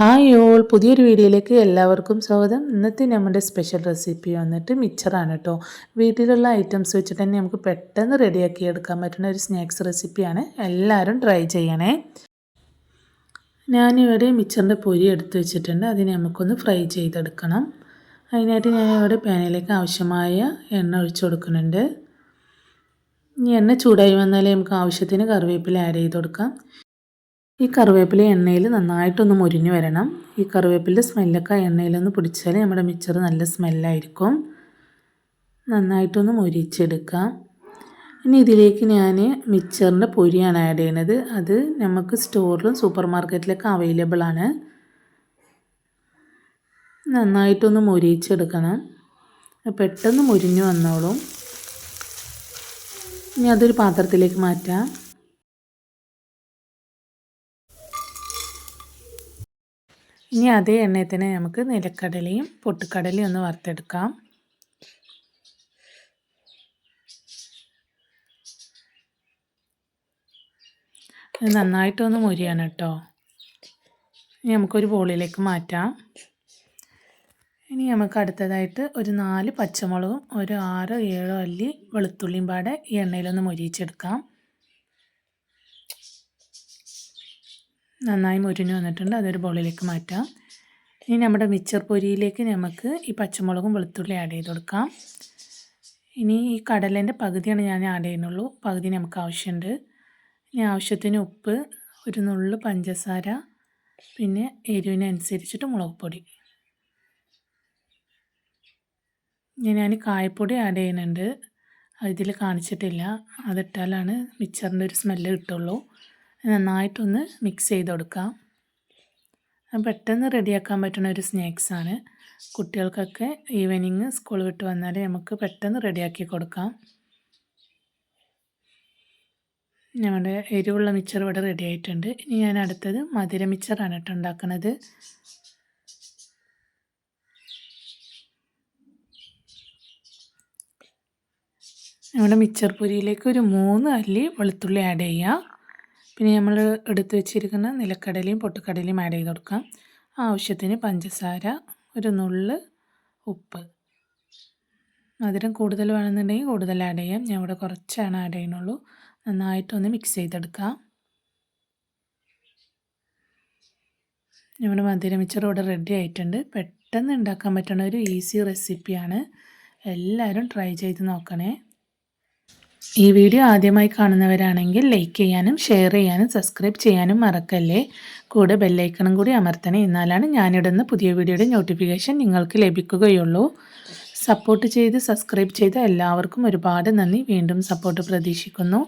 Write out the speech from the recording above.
Hi all പുതിയൊരു വീഡിയോയിലേക്ക് എല്ലാവർക്കും സ്വാഗതം. ഇന്നത്തെ നമ്മുടെ സ്പെഷ്യൽ റെസിപ്പി വന്നിട്ട് മിച്ചറാണ് കേട്ടോ വീട്ടിലുള്ള ഐറ്റംസ് വെച്ചിട്ട് തന്നെ നമുക്ക് പെട്ടെന്ന് റെഡിയാക്കി എടുക്കാൻ പറ്റുന്ന ഒരു സ്നാക്സ് റെസിപ്പിയാണ് എല്ലാവരും ട്രൈ ചെയ്യണേ. ഞാനിവിടെ മിച്ചറിന്റെ പൊരി എടുത്ത് വെച്ചിട്ടുണ്ട്. അതിനെ നമുക്കൊന്ന് ഫ്രൈ ചെയ്തെടുക്കണം. അതിനായിട്ട് ഞാനിവിടെ പാനിലേക്ക് ആവശ്യമായ എണ്ണ ഒഴിച്ചു കൊടുക്കുന്നുണ്ട്. ഇനി എണ്ണ ചൂടായി വന്നാലേ നമുക്ക് ആവശ്യത്തിന് കറിവേപ്പില ആഡ് ചെയ്ത് കൊടുക്കാം. ഈ കറിവേപ്പില എണ്ണയിൽ നന്നായിട്ടൊന്ന് മുരിഞ്ഞു വരണം. ഈ കറിവേപ്പിന്റെ സ്മെല്ലൊക്കെ എണ്ണയിലൊന്ന് പിടിച്ചാൽ നമ്മുടെ മിച്ചർ നല്ല സ്മെല്ലായിരിക്കും. നന്നായിട്ടൊന്ന് മുരിച്ചെടുക്കാം. ഇനി ഇതിലേക്ക് ഞാൻ മിച്ചറിന്റെ പൊരിയാണ് ആഡ് ചെയ്യണത്. അത് നമുക്ക് സ്റ്റോറിലും സൂപ്പർ മാർക്കറ്റിലൊക്കെ അവൈലബിൾ ആണ്. നന്നായിട്ടൊന്ന് മുരിച്ചെടുക്കണം. പെട്ടെന്ന് മുരിഞ്ഞു വന്നോളും. ഇനി അതൊരു പാത്രത്തിലേക്ക് മാറ്റാം. ഇനി അതേ എണ്ണയിൽ തന്നെ നമുക്ക് നിലക്കടലയും പൊട്ടുകടലയും ഒന്ന് വറുത്തെടുക്കാം. നന്നായിട്ടൊന്ന് മുരിയാണ് കേട്ടോ. ഇനി നമുക്കൊരു ബോളിലേക്ക് മാറ്റാം. ഇനി നമുക്ക് അടുത്തതായിട്ട് ഒരു നാല് പച്ചമുളകും ഒരു ആറ് ഏഴോ അല്ലി വെളുത്തുള്ളിയും പാടെ ഈ എണ്ണയിലൊന്ന് മൊരിയിച്ചെടുക്കാം. നന്നായി മുരിഞ്ഞു വന്നിട്ടുണ്ട്. അതൊരു ബോളിലേക്ക് മാറ്റാം. ഇനി നമ്മുടെ മിച്ചർ പൊരിയിലേക്ക് നമുക്ക് ഈ പച്ചമുളകും വെളുത്തുള്ളി ആഡ് ചെയ്ത് കൊടുക്കാം. ഇനി ഈ കടലേന്റെ പകുതിയാണ് ഞാൻ ആഡ് ചെയ്യുന്നുള്ളൂ. പകുതി നമുക്ക് ആവശ്യമുണ്ട്. ഇനി ആവശ്യത്തിന് ഉപ്പ് ഒരു നുള്ളു പഞ്ചസാര പിന്നെ എരിവിനനുസരിച്ചിട്ട് മുളക് പൊടി. ഇനി ഞാൻ കായപ്പൊടി ആഡ് ചെയ്യുന്നുണ്ട്. അതിൽ കാണിച്ചിട്ടില്ല. അതിട്ടാലാണ് മിച്ചറിന്റെ ഒരു സ്മെല്ല് കിട്ടുള്ളൂ. നന്നായിട്ടൊന്ന് മിക്സ് ചെയ്ത് കൊടുക്കാം. പെട്ടെന്ന് റെഡിയാക്കാൻ പറ്റുന്ന ഒരു സ്നാക്സാണ് കുട്ടികൾക്കൊക്കെ ഈവനിങ് സ്കൂൾ വിട്ട് വന്നാൽ നമുക്ക് പെട്ടെന്ന് റെഡിയാക്കി കൊടുക്കാം. നമ്മുടെ എരിവുള്ള മിച്ചർ ഇവിടെ റെഡി ആയിട്ടുണ്ട്. ഇനി ഞാൻ അടുത്തത് മധുര മിച്ചറാണ് കേട്ടോ ഉണ്ടാക്കുന്നത്. നമ്മുടെ മിച്ചർ പൊരിയിലേക്ക് ഒരു മൂന്ന് അല്ലി വെളുത്തുള്ളി ആഡ് ചെയ്യുക പിന്നെ നമ്മൾ എടുത്തു വെച്ചിരിക്കുന്ന നിലക്കടലയും പൊട്ടുകടലയും ആഡ് ചെയ്ത് കൊടുക്കാം. ആവശ്യത്തിന് പഞ്ചസാര ഒരു നുള്ള് ഉപ്പ്. മധുരം കൂടുതൽ വേണമെന്നുണ്ടെങ്കിൽ കൂടുതൽ ആഡ് ചെയ്യാം. ഞാൻ ഇവിടെ കുറച്ചാണ് ആഡ് ചെയ്യുന്നുള്ളൂ. നന്നായിട്ടൊന്ന് മിക്സ് ചെയ്തെടുക്കാം. നമ്മുടെ മധുര മിച്ചർ ഇവിടെ റെഡി ആയിട്ടുണ്ട്. പെട്ടെന്ന് ഉണ്ടാക്കാൻ പറ്റുന്ന ഒരു ഈസി റെസിപ്പിയാണ് എല്ലാവരും ട്രൈ ചെയ്ത് നോക്കണേ. ഈ വീഡിയോ ആദ്യമായി കാണുന്നവരാണെങ്കിൽ ലൈക്ക് ചെയ്യാനും ഷെയർ ചെയ്യാനും സബ്സ്ക്രൈബ് ചെയ്യാനും മറക്കല്ലേ? കൂടെ ബെല്ലൈക്കണും കൂടി അമർത്തണേ. എന്നാലാണ് ഞാനിടുന്ന പുതിയ വീഡിയോയുടെ നോട്ടിഫിക്കേഷൻ നിങ്ങൾക്ക് ലഭിക്കുകയുള്ളൂ. സപ്പോർട്ട് ചെയ്ത് സബ്സ്ക്രൈബ് ചെയ്ത എല്ലാവർക്കും ഒരുപാട് നന്ദി. വീണ്ടും സപ്പോർട്ട് പ്രതീക്ഷിക്കുന്നു.